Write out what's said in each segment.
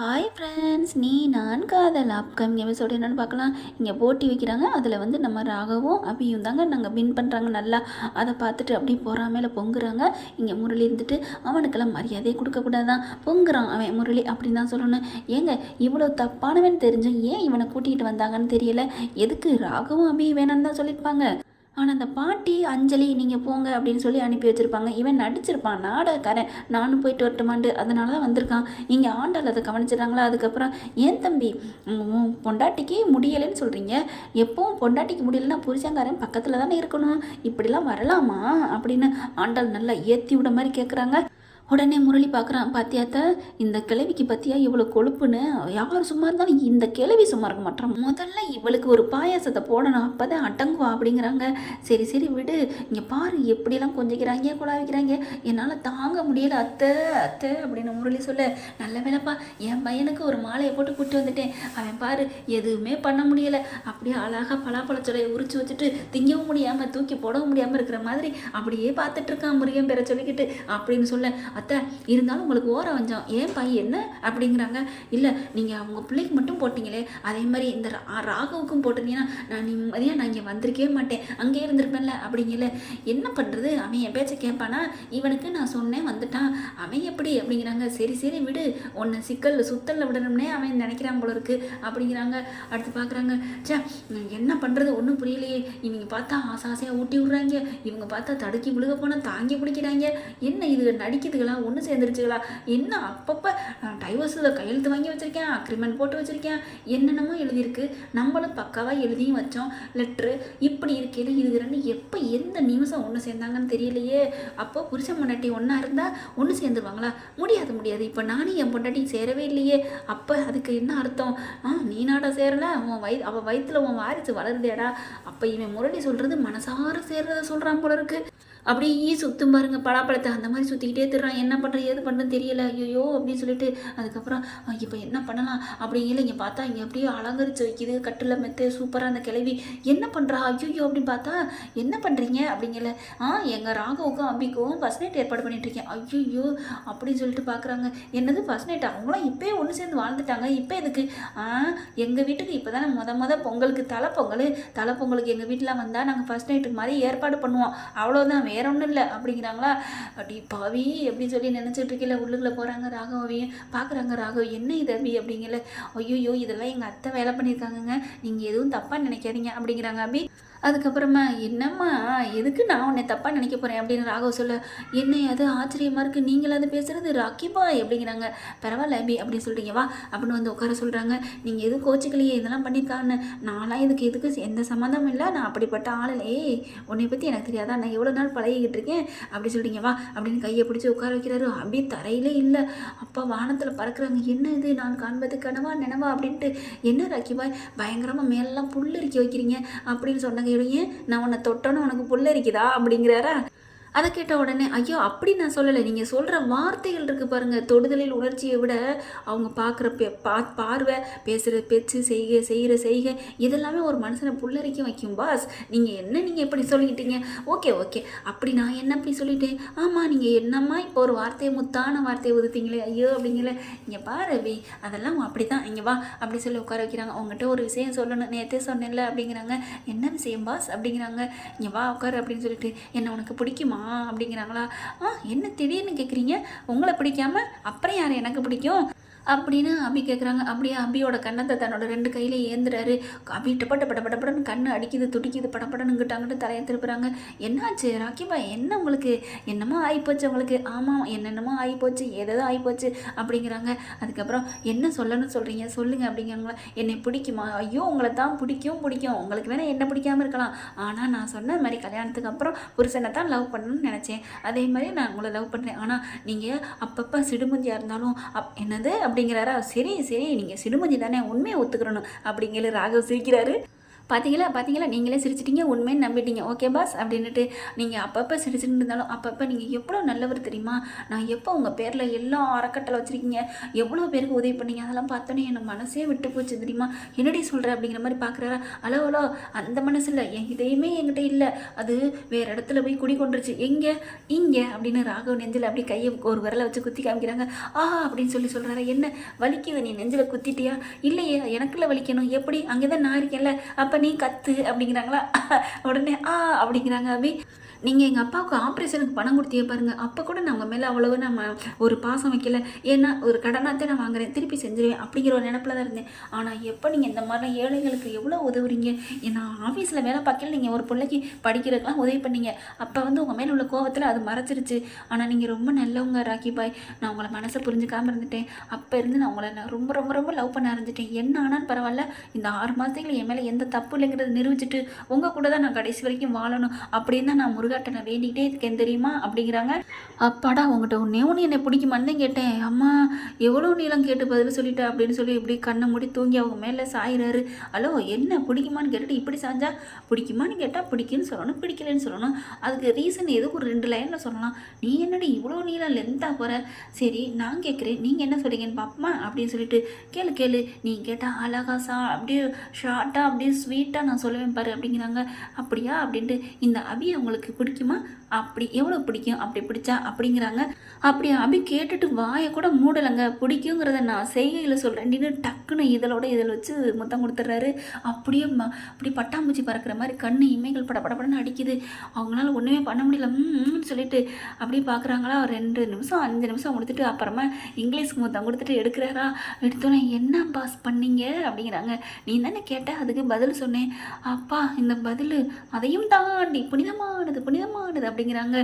Hi friends நீ நான் காதல் அப்கமிங் எபிசோடு என்னென்னு பார்க்கலாம். இங்கே போட்டி வைக்கிறாங்க. அதில் வந்து நம்ம ராகவும் அபியும் தாங்க நாங்கள் வின் பண்ணுறாங்க நல்லா. அதை பார்த்துட்டு அப்படியே பொறாமையில் பொங்குறாங்க. இங்கே முரளி இருந்துட்டு அவனுக்கெல்லாம் மரியாதையே கொடுக்கக்கூடாதான் பொங்குறான் அவன் முரளி அப்படின்னு தான் சொல்லணும். ஏங்க இவ்வளோ தப்பானவன் தெரிஞ்சும் ஏன் இவனை கூட்டிகிட்டு வந்தாங்கன்னு தெரியல? எதுக்கு ராகவும் அபியும் வேணான்னு தான் சொல்லியிருப்பாங்க? ஆனால் அந்த பாட்டி அஞ்சலி நீங்கள் போங்க அப்படின்னு சொல்லி அனுப்பி வச்சுருப்பாங்க. இவன் நடிச்சிருப்பான். நாடகக்காரன். நானும் போயிட்டு வரட்டுமாண்டு அதனால தான் வந்திருக்கான். இங்கே ஆண்டாள் அதை கவனிச்சிடுறாங்களா அதுக்கப்புறம் ஏன் தம்பி? பொண்டாட்டிக்கு முடியலைன்னு சொல்கிறீங்க எப்பவும் பொண்டாட்டிக்கு முடியலைன்னா புருஷங்காரன் பக்கத்தில் தானே இருக்கணும். இப்படிலாம் வரலாமா? அப்படின்னு ஆண்டாள் நல்லா ஏற்றி விட மாதிரி கேட்குறாங்க உடனே முரளி பார்க்குறான் பாத்தியாத்த இந்த கிழவிக்கு பத்தியா இவ்வளோ கொழுப்புன்னு? யார் சும்மா இருந்தாலும் இந்த கிழவி சும்மா இருக்க மாட்டான் முதல்ல இவளுக்கு ஒரு பாயாசத்தை போடணும் அப்போ தான் அடங்குவா அப்படிங்கிறாங்க. சரி சரி விடு. இங்கே பாரு எப்படிலாம் கொஞ்சிக்கிறாங்க குழாவிக்கிறாங்க. என்னால் தாங்க முடியல அத்தை அத்தை அப்படின்னு முரளி சொல்ல நல்ல வேலைப்பா. என் பையனுக்கு ஒரு மாலையை போட்டு கூப்பிட்டு வந்துட்டேன். அவன் பாரு எதுவுமே பண்ண முடியலை. அப்படியே அழகாக பலாப்பழச்சொலையை உரிச்சு வச்சுட்டு திங்கவும் முடியாமல் தூக்கி போடவும் முடியாமல் இருக்கிற மாதிரி அப்படியே பார்த்துட்டு இருக்கான் முருகன் பேரை சொல்லிக்கிட்டு அப்படின்னு சொல்ல அத்தை இருந்தாலும் உங்களுக்கு ஓர வஞ்சம் ஏன் பையன் என்ன? அப்படிங்கிறாங்க. இல்லை நீங்கள் அவங்க பிள்ளைக்கு மட்டும் போட்டிங்களே அதே மாதிரி இந்த ரா- ராகவுக்கும் போட்டிருந்தீங்கன்னா நான் நிம்மதியாக நான் இங்கே வந்திருக்கவே மாட்டேன். அங்கேயே இருந்திருப்பேன்ல அப்படிங்கல. என்ன பண்ணுறது அவன் என் பேச்சை கேட்பானா? இவனுக்கு நான் சொன்னேன் வந்துட்டான். அவன் எப்படி? அப்படிங்கிறாங்க. சரி சரி விடு. உன்னை சிக்கல் சுத்தலில் விடணும்னே அவன் நினைக்கிறான் போல இருக்கு அப்படிங்கிறாங்க. அடுத்து பார்க்குறாங்க ச்சே என்ன பண்ணுறது ஒன்றும் புரியலையே. இவங்க பார்த்தா ஆசை ஆசையாக ஊட்டி விட்றாங்க. இவங்க பார்த்தா தடுக்கி விழுக போனால் தாங்கி பிடிக்கிறாங்க. என்ன இது? நடிக்கிறதுகளா ஒன்று சேர்ந்துருச்சுங்களா என்ன அப்பப்போ டைவர்ஸில் கையெழுத்து வாங்கி வச்சுருக்கேன் அக்ரிமெண்ட் போட்டு வச்சுருக்கேன். என்னென்னமோ எழுதியிருக்கு. நம்மளும் பக்காவாக எழுதியும் வச்சோம். லெட்ரு இப்படி இருக்கையில் இது ரெண்டு எப்போ எந்த நிமிஷம் ஒன்று சேர்ந்தாங்கன்னு தெரியலையே. அப்போ புருஷன் பொண்டாட்டி ஒன்றா இருந்தால் ஒன்று சேர்ந்துருவாங்களா? முடியாது முடியாது. இப்போ நானும் என் பொண்டாட்டி சேரவே இல்லையே. அப்போ அதுக்கு என்ன அர்த்தம்? ஆ நீ நாடா சேரலை? உன் வய அவள் வயிற்றுல உன் வாரிசு வளருதேடா. அப்போ இவன் முரளி சொல்கிறது மனசார சேர்றத சொல்கிறான் போல இருக்குது அப்படியே சுற்றும் பாருங்க பலாப்பழத்தை அந்த மாதிரி சுற்றிக்கிட்டே திருறான். என்ன பண்ணுறது ஏது பண்ணுறதுன்னு தெரியல. ஐயோ அப்படின்னு சொல்லிட்டு அதுக்கப்புறம் இப்போ என்ன பண்ணலாம்? அப்படிங்கிற இங்கே பார்த்தா இங்கே அப்படியே அலங்கரிச்சு வைக்கிது கட்டில் மெத்து சூப்பராக அந்த கிளவி. என்ன பண்ணுறா ஐயோ அப்படின்னு பார்த்தா என்ன பண்ணுறீங்க அப்படிங்கல. ஆ எங்கள் ராகவுக்கும் அம்பிக்கும் ஃபஸ்ட் நைட் ஏற்பாடு பண்ணிட்டு இருக்கேன். ஐயோ அப்படின்னு சொல்லிட்டு பார்க்குறாங்க என்னது ஃபஸ்ட் நைட் அவங்களாம் இப்போயே ஒன்று சேர்ந்து வாழ்ந்துட்டாங்க. இப்போ எதுக்கு? ஆ எங்கள் வீட்டுக்கு இப்போ தானே மொத மொதல் பொங்கலுக்கு தலை பொங்கல். தலை பொங்கலுக்கு எங்கள் வீட்டில் வந்தால் நாங்கள் ஃபஸ்ட் நைட்டுக்கு மாதிரி ஏற்பாடு பண்ணுவோம். அவ்வளோதான் வேற ஒன்றும் இல்லை அப்படிங்கிறாங்களா? அப்படி பாவி அப்படி சொல்லி நினச்சிட்டு இருக்கல உள்ளுக்குள்ளே போகிறாங்க ராகவையும் பார்க்குறாங்க ராகவ் என்ன இது அபி அப்படிங்கல ஐயோ இதெல்லாம் எங்கள் அத்தை வேலை பண்ணியிருக்காங்கங்க நீங்கள் எதுவும் தப்பாக நினைக்காதீங்க அப்படிங்கிறாங்க அபி. அதுக்கப்புறமா என்னம்மா எதுக்கு நான் உன்னை தப்பாக நினைக்க போகிறேன் அப்படின்னு ராகவ் சொல்ல என்ன அது ஆச்சரியமாக இருக்குது நீங்கள் அது பேசுகிறது ராக்கிபா அப்படிங்கிறாங்க. பரவாயில்ல அபி அப்படின்னு சொல்கிறீங்க வா அப்படின்னு வந்து உட்கார சொல்கிறாங்க நீங்கள் எதுவும் கோச்சிக்கலையே? இதெல்லாம் பண்ணியிருக்கான்னு நான்லாம் இதுக்கு எதுக்கு? எந்த சம்மந்தமும் இல்லை. நான் அப்படிப்பட்ட ஆளலே ஏய் உன்னை பற்றி எனக்கு தெரியாதா? நான் எவ்வளோ நாள் பழகிக்கிட்டு இருக்கேன். அப்படி சொல்கிறீங்க வா அப்படின்னு கையை பிடிச்சி உட்கார வைக்கிறாரு. அபி தரையிலே இல்லை. அப்பா வானத்தில் பறக்கிறாங்க. என்ன இது? நான் காண்பது கனவா நினவா? அப்படின்ட்டு என்ன ராக்கிபாய்? பயங்கரமாக மேலெல்லாம் இறுக்கி வைக்கிறீங்க. அப்படின்னு சொன்னாங்க. ஏன் நான் உன்னை தொட்டோன்னு உனக்கு புல்லரிக்குதா? அப்படிங்கிறாரா? அதை கேட்ட உடனே ஐயோ அப்படி நான் சொல்லலை. நீங்கள் சொல்கிற வார்த்தைகள் இருக்குது பாருங்கள் தொடுதலில் உணர்ச்சியை விட அவங்க பார்க்குற பே பா பார்வை பேசுகிற பேச்சு செய்கை செய்கிற செய்கை இதெல்லாமே ஒரு மனுஷனை புல்லரிக்க வைக்கும் பாஸ். நீங்கள் என்ன நீங்கள் எப்படி சொல்லிக்கிட்டீங்க ஓகே ஓகே. அப்படி நான் என்ன அப்படி சொல்லிட்டேன்? ஆமாம் நீங்கள் என்னம்மா இப்போ ஒரு வார்த்தையை முத்தான வார்த்தையை உதுத்தீங்களே ஐயோ அப்படிங்களே. இங்கே பாரு அபி அதெல்லாம் அப்படி தான் இங்கே வா அப்படி சொல்லி உட்கார வைக்கிறாங்க. அவங்ககிட்ட ஒரு விஷயம் சொல்லணும். நேற்றே சொன்னேன்ல அப்படிங்கிறாங்க. என்ன விஷயம் பாஸ்? அப்படிங்கிறாங்க. இங்கே வா உட்காரு அப்படின்னு சொல்லிட்டு என்ன உனக்கு பிடிக்குமா? அப்படிங்கிறாங்களா? ஆ என்ன திடீர்னு கேட்குறீங்க உங்களை பிடிக்காம அப்புறம் யார் எனக்கு பிடிக்கும்? அப்படின்னு அபி கேட்குறாங்க அப்படியே அபியோட கண்ணத்தை தன்னோட ரெண்டு கையில ஏந்துறாரு. அபி டப்பட்ட பட படப்படன்னு கண்ணு அடிக்குது துடிக்குது படப்படனுங்கிட்டாங்கிட்டு தலையை திருப்புறாங்க. என்னாச்சு? ராக்கிபா என்ன உங்களுக்கு? என்னமோ ஆகிப்போச்சு உங்களுக்கு. ஆமாம் என்னென்னமோ ஆகிப்போச்சு ஏதோ ஆகிப்போச்சு அப்படிங்கிறாங்க. அதுக்கப்புறம் என்ன சொல்லணும்னு சொல்கிறீங்க சொல்லுங்கள் அப்படிங்கிறாங்களா. என்னை பிடிக்குமா? ஐயோ உங்களை தான் பிடிக்கும் பிடிக்கும். உங்களுக்கு வேணால் என்ன பிடிக்காம இருக்கலாம். ஆனால் நான் சொன்ன மாதிரி கல்யாணத்துக்கு அப்புறம் புருஷனை தான் லவ் பண்ணணும்னு நினச்சேன். அதே மாதிரி நான் உங்களை லவ் பண்ணுறேன் ஆனால் நீங்கள் அப்பப்போ சிடுமுந்தியாக இருந்தாலும் அப் என்னது? அப்படிங்கிறாரா? சரி சரி நீங்கள் சிடுமுஞ்சி தானே உண்மையை ஒத்துக்கிறணும் அப்படிங்கிற ராகவ் சிரிக்கிறாரு. பார்த்தீங்களா பார்த்தீங்களா நீங்களே சிரிச்சிட்டீங்க உண்மையை நம்பிட்டீங்க. ஓகே பாஸ் அப்படின்னுட்டு நீங்கள் அப்பப்போ சிரிச்சுட்டு இருந்தாலும் அப்பப்போ நீங்கள் எவ்வளோ நல்லவர் தெரியுமா? நான் எப்போ உங்கள் பேரில் எல்லா அறக்கட்டளை வச்சுருக்கீங்க? எவ்வளோ பேருக்கு உதவி பண்ணீங்க? அதெல்லாம் பார்த்தோன்னே என் மனசே விட்டு போச்சு தெரியுமா? என்னடி சொல்கிற அப்படிங்கிற மாதிரி பார்க்குறாரா? அலோ அலோ அந்த மனசில் என் இதையுமே என்கிட்ட இல்லை. அது வேறு இடத்துல போய் குடி கொண்டுருச்சு. எங்கே? இங்கே அப்படின்னு ராகவ் நெஞ்சில் அப்படி கையை ஒரு விரலை வச்சு குத்தி காமிக்கிறாங்க. ஆஹா அப்படின்னு சொல்லி சொல்கிறாரு என்ன? வலிக்குது நீ நெஞ்சில் குத்திட்டியா? இல்லையே எனக்குள்ள வலிக்கணும். எப்படி? அங்கே தான் நான் இருக்கேன்ல. அப்போ நீ கத்து அப்படிங்கிறாங்களா? உடனே ஆ அப்படிங்கிறாங்க அபி. நீங்கள் எங்கள் அப்பாவுக்கு ஆப்ரேஷனுக்கு பணம் கொடுத்தியே பாருங்கள் அப்போ கூட நான் உங்கள் மேலே அவ்வளவு நம்ம ஒரு பாசம் வைக்கல. ஏன்னா ஒரு கடனாத்தே நான் வாங்குறேன். திருப்பி செஞ்சிருவேன் அப்படிங்கிற ஒரு நினப்பில் தான் இருந்தேன். ஆனால் எப்போ நீங்கள் இந்த மாதிரிலாம் ஏழைகளுக்கு எவ்வளோ உதவுறீங்க? நான் ஆஃபீஸில் வேலை பார்க்கல நீங்கள் ஒரு பிள்ளைக்கு படிக்கிறதுக்கெலாம் உதவி பண்ணீங்க. அப்போ வந்து உங்கள் மேலே உள்ள கோவத்தில் அது மறைச்சிருச்சு ஆனால் நீங்கள் ரொம்ப நல்லவங்க ராக்கி பாய் நான் உங்களை மனசை புரிஞ்சுக்காமல் இருந்துட்டேன். அப்போ இருந்து நான் உங்களை நான் ரொம்ப ரொம்ப ரொம்ப லவ் பண்ண ஆரம்பிச்சிட்டேன். என்ன ஆனாலும் பரவாயில்ல. இந்த ஆறு மாதத்துக்கு என் மேலே எந்த தப்பு இல்லைங்கிறத நிரூபிச்சிட்டு உங்கள் கூட தான் நான் கடைசி வரைக்கும் வாழணும் அப்படின்னு தான் நான் முருகாட்ட நான் வேண்டிக்கிட்டே இருக்கேன் தெரியுமா? அப்படிங்கிறாங்க. அப்பாடா உங்கள்கிட்ட ஒன்றே ஒன்று என்னை பிடிக்குமான்னு தான் கேட்டேன். அம்மா எவ்வளோ நீளம் கேட்டு பதில் சொல்லிட்டா அப்படின்னு சொல்லி இப்படி கண்ணை மூடி தூங்கி அவங்க மேலே சாயிறாரு. ஹலோ என்ன பிடிக்குமான்னு கேட்டுட்டு இப்படி சாஞ்சா? பிடிக்குமான்னு கேட்டால் பிடிக்குன்னு சொல்லணும் பிடிக்கலன்னு சொல்லணும். அதுக்கு ரீசன் எதுக்கு ஒரு ரெண்டு லைனில் சொல்லலாம்? நீ என்னடி இவ்வளோ நீளம் லென்த்தாக போகிற சரி நான் கேட்குறேன் நீங்கள் என்ன சொல்கிறீங்கன்னு பாப்பமா? அப்படின்னு சொல்லிட்டு கேளு கேளு. நீ கேட்டால் அழகா சா அப்படியே ஷார்ட்டாக அப்படியே ஸ்வீட்டாக நான் சொல்லுவேன் பாரு அப்படிங்கிறாங்க. அப்படியா? அப்படின்ட்டு இந்த அபி உங்களுக்கு பிடிக்குமா? அப்படி எவ்வளோ பிடிக்கும்? அப்படி பிடிச்சா அப்படிங்கிறாங்க. அப்படி அபி கேட்டுட்டு வாயை கூட மூடலைங்க. பிடிக்குங்கிறத நான் செய்கையில் சொல்கிறேன் டக்குன்னு இதழோட இதில் வச்சு முத்தம் கொடுத்துட்றாரு. அப்படியே ம அப்படி பட்டாம்பூச்சி பறக்கிற மாதிரி கண்ணு இமைகள் பட படபடன்னு அடிக்குது. அவங்களால ஒன்றுமே பண்ண முடியல. ம்னு சொல்லிட்டு அப்படியே பார்க்குறாங்களா ஒரு ரெண்டு நிமிஷம் அஞ்சு நிமிஷம் கொடுத்துட்டு அப்புறமா இங்கிலீஷ்க்கு முத்தம் கொடுத்துட்டு எடுக்கிறாரா? எடுத்தோன்னே என்ன பாஸ் பண்ணீங்க? அப்படிங்கிறாங்க. நீ தானே கேட்ட? அதுக்கு பதில் சொன்னேன். அப்பா இந்த பதில் அதையும் தாண்டி புனிதமானது புனிதமானது அப்படிங்கிறாங்க.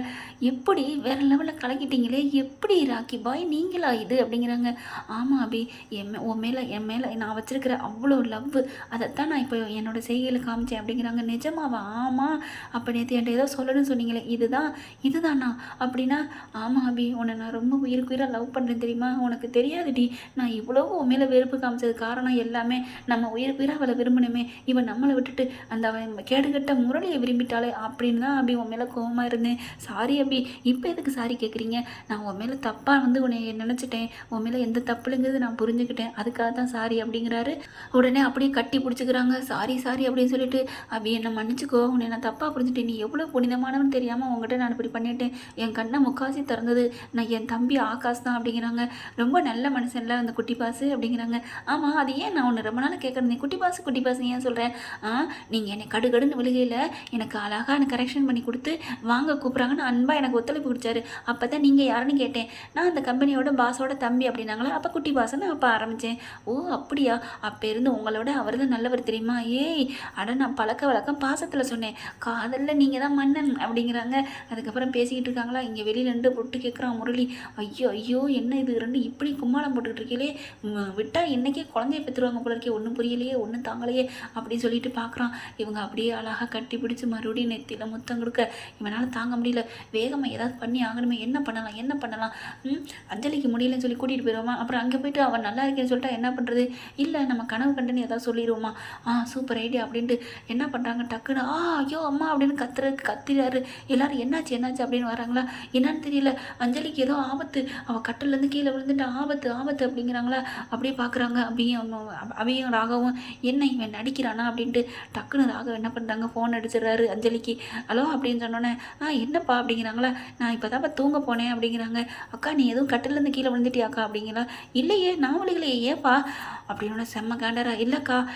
எப்படி? வேற லெவலில் கலக்கிட்டீங்களே? எப்படி ராக்கி பாய்? நீங்களா இது? அப்படிங்கிறாங்க. ஆமாம் அபி. என் உன் மேலே என் மேலே நான் வச்சிருக்கிற அவ்வளோ லவ் அதைத்தான் நான் இப்போ என்னோட செய்கையில் காமிச்சேன். அப்படிங்கிறாங்க. நிஜமாவா? ஆமாம் அப்போ நேற்று என்கிட்ட ஏதோ சொல்லணும்னு சொன்னீங்களே இதுதான் இதுதானா? அப்படின்னா ஆமாம் அபி. உன்னை நான் ரொம்ப உயிருக்கு உயிராக லவ் பண்ணுறேன் தெரியுமா? உனக்கு தெரியாதுடி. நான் இவ்வளோ உன் மேலே வெறுப்பு காமிச்சது காரணம் எல்லாமே நம்ம உயிருக்கு உயிராக அவளை விரும்பணுமே. இவன் நம்மளை விட்டுட்டு அந்த அவன் கேடுகட்ட முரளியை விரும்பிட்டாலே அப்படின்னு தான் அபி உன் மேலே கோவமாக இருந்தேன் சாரி அபி இப்போ எதுக்கு சாரி கேட்குறீங்க நான் உன் மேலே தப்பாக வந்து உன்னை நினச்சிட்டேன். உன் மேலே எந்த தப்புலங்கிறது நான் புரிஞ்சுக்கிட்டேன். அதுக்காக தான் சாரி அப்படிங்கிறாரு. உடனே அப்படியே கட்டி பிடிச்சிக்கிறாங்க. சாரி சாரி அப்படின்னு சொல்லிட்டு அபி என்னை மன்னிச்சுக்கோ. உன்னை நான் தப்பாக புரிஞ்சுட்டேன். நீ எவ்வளோ புனிதமானவன் தெரியாமல் உங்ககிட்ட நான் இப்படி பண்ணிட்டேன். என் கண்ணை முக்காசி திறந்தது. நான் என் தம்பி ஆகாஷ் தான் அப்படிங்கிறாங்க. ரொம்ப நல்ல மனுஷன்ல அந்த குட்டி பாசு அப்படிங்கிறாங்க. ஆமாம் அது ஏன் நான் உன்னை ரொம்ப நாள் கேட்குறேன் குட்டி பாசு குட்டி பாசு ஏன் சொல்கிறேன் ஆ நீங்கள் என்னை கடுகடுன்னு விழுகையில் எனக்கு அழகாக எனக்கு கரெக்ஷன் பண்ணி கொடுத்து வாங்க கூப்பிட்றாங்கன்னு அன்பாக எனக்கு ஒத்துழைப்பு கொடுத்தாரு. அப்போ தான் நீங்கள் யாருன்னு கேட்டேன். நான் அந்த கம்பெனியோட பாஸோட தம்பி அப்படின்னாங்களா? அப்போ குட்டி பாசன்னு அப்போ ஆரம்பித்தேன் ஓ அப்படியா? அப்போ இருந்து உங்களோட அவர் தான் நல்லவர் தெரியுமா? ஏய் அட நான் பழக்க வழக்கம் பாசத்தில் சொன்னேன். காதலில் நீங்கள் தான் மன்னன் அப்படிங்கிறாங்க. அதுக்கப்புறம் பேசிக்கிட்டு இருக்காங்களா? இங்கே வெளியில நின்று பொட்டு கேட்குறான் முரளி. ஐயோ ஐயோ என்ன இது? ரெண்டு இப்படி கும்மாளம் போட்டுக்கிட்டு இருக்கீங்களே. விட்டால் இன்றைக்கே குழந்தைய பெற்றுருவாங்க போல இருக்கே. ஒன்றும் புரியலையே ஒன்றும் தாங்கலையே அப்படின்னு சொல்லிட்டு பார்க்குறான் இவங்க அப்படியே அழகாக கட்டி பிடிச்சி மறுபடியும் நெத்தியில் முத்தம் கொடுக்க. இவனால் தாங்க முடியல. வேகமாக ஏதாவது பண்ணி ஆகணுமே. என்ன பண்ணலாம்? என்ன பண்ணலாம்? ம், அஞ்சலிக்கு முடியலன்னு சொல்லி கூட்டிகிட்டு போயிடுவோமா அப்புறம் அங்கே போயிட்டு அவன் நல்லா இருக்கேன்னு சொல்லிட்டா என்ன பண்ணுறது இல்லை நம்ம கனவு கண்டுன்னு ஏதாவது சொல்லிடுவோமா ஆ சூப்பர் ஐடியா அப்படின்ட்டு என்ன பண்ணுறாங்க டக்குன்னு ஆ ஐயோ அம்மா அப்படின்னு கத்துறதுக்கு கத்துறாரு. எல்லாரும் என்னாச்சு என்னாச்சு அப்படின்னு வராங்களா? என்னன்னு தெரியல. அஞ்சலிக்கு ஏதோ ஆபத்து. அவள் கட்டிலேருந்து கீழே விழுந்துட்டு. ஆபத்து ஆபத்து அப்படிங்கிறாங்களா? அப்படியே பார்க்குறாங்க அப்படியும் அவையும் ராகவும் என்ன இவன் நடிக்கிறானா அப்படின்ட்டு டக்குன்னு ராகவ் என்ன பண்ணுறாங்க ஃபோன் அடிச்சிடுறாரு அஞ்சலிக்கு. ஹலோ? அப்படின்னு சொன்னோன்னே ஆ என்னப்பா? அப்படிங்கிறாங்களா. நான் இப்போ தான் தூங்க போனேன் அப்படிங்கிறாங்க. அக்கா நீ எதுவும் கட்டிலேருந்து கீழே விழுந்துட்டியாக்கா? அப்படிங்களா. இல்லையே நான் விழுகலையே ஏப்பா அப்படின்னு செம்ம காண்டரா. இல்லைக்கா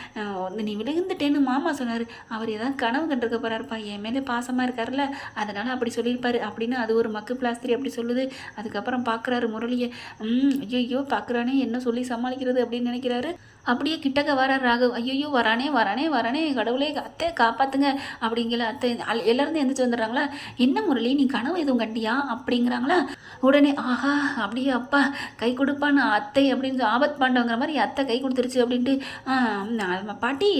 நீ விழுந்துட்டேன்னு மாமா சொன்னார். அவர் ஏதாவது கனவு கண்டிருக்க போகிறாருப்பா என் மேலே பாசமாக இருக்கார்ல அதனால் அப்படி சொல்லியிருப்பார் அப்படின்னு அது ஒரு மக்கு பிளாஸ்திரி அப்படி சொல்லுது. அதுக்கப்புறம் பார்க்குறாரு முரளியை. ம் ஐயோ பார்க்குறானே என்ன சொல்லி சமாளிக்கிறது? அப்படின்னு நினைக்கிறாரு. அப்படியே கிட்டக்க வரார் ராகவ். ஐயோ வரானே வரானே வரானே கடவுளே அத்தை காப்பாத்துங்க அப்படிங்கிற அத்தை அல்- எல்லாரும் எந்திரிச்சு வந்துடுறாங்களா. என்ன முரளி நீ கனவு எதுவும் கண்டியா அப்படிங்கிறாங்களா? உடனே ஆஹா அப்படியே அப்பா கை கொடுப்பான்னு அத்தை அப்படின்னு ஆபத் பாண்டவங்கிற மாதிரி அத்தை கை கொடுத்துருச்சு அப்படின்ட்டு நான் பாட்டி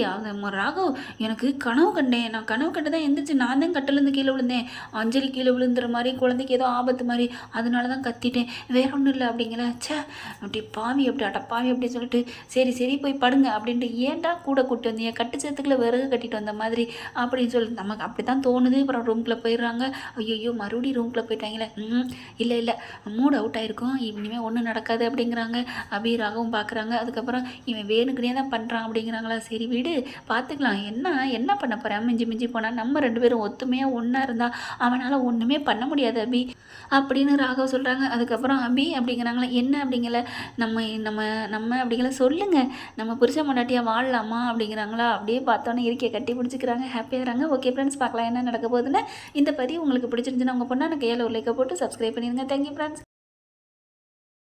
ராகவ் எனக்கு கனவு கண்டேன். நான் கனவு கண்டு தான் எந்திரிச்சு நான் தான் கட்டிலேருந்து கீழே விழுந்தேன். அஞ்சலி கீழே விழுந்துற மாதிரி குழந்தைக்கு ஏதோ ஆபத்து மாதிரி அதனால தான் கத்திட்டேன். வேற ஒன்றும் இல்லை அப்படிங்கிற ச்சே அப்படி பாவி அப்படி அட பாவி அப்படின்னு சொல்லிட்டு சரி சரி போய் படுங்க அப்படின்ட்டு ஏன்டா கூட கூட்டு வந்தீங்க கட்டு சேர்த்துக்குள்ள விறகு கட்டிட்டு வந்த மாதிரி அப்படின்னு சொல்லி நமக்கு அப்படி தான் தோணுது. அப்புறம் ரூம்குள்ளே போயிடுறாங்க. ஐயோ மறுபடியும் ரூம்குள்ளே போயிட்டாங்களே. ம் இல்லை இல்லை. மூட் அவுட் ஆயிருக்கும். இனிமேல் ஒன்றும் நடக்காது அப்படிங்கிறாங்க. அபீராகவும் பார்க்குறாங்க அதுக்கப்புறம் இவன் வேணுக்குனே தான் பண்ணுறான் அப்படிங்கிறாங்களா? சரி வீடு. பார்த்துக்கலாம் என்ன என்ன பண்ண போகிறேன் மிஞ்சி மிஞ்சி போனால் நம்ம ரெண்டு பேரும் ஒத்துமையாக ஒன்றா இருந்தால் அவனால் ஒன்றுமே பண்ண முடியாது அபி. அப்படின்னு ராகவ் சொல்கிறாங்க அதுக்கப்புறம் அபி அப்படிங்கிறாங்களா? என்ன அப்படிங்கல? நம்ம நம்ம நம்ம அப்படிங்கிற சொல்லுங்கள் நம்ம புரிச்ச மண்டாட்டியாக வாழலாமா அப்படிங்கிறாங்களா? அப்படியே பார்த்தோன்னே இருக்கே கட்டி பிடிச்சிக்கிறாங்க ஹாப்பியாகிறாங்க ஓகே ஃப்ரெண்ட்ஸ் பார்க்கலாம். என்ன நடக்க போகுதுன்னு இந்த பதிவு உங்களுக்கு பிடிச்சிருந்துச்சுன்னா உங்கள் பொண்ணான கையில் ஒரு லைக்கை போட்டு சப்ஸ்கிரைப் பண்ணிடுங்க தேங்க்யூ ஃப்ரெண்ட்ஸ்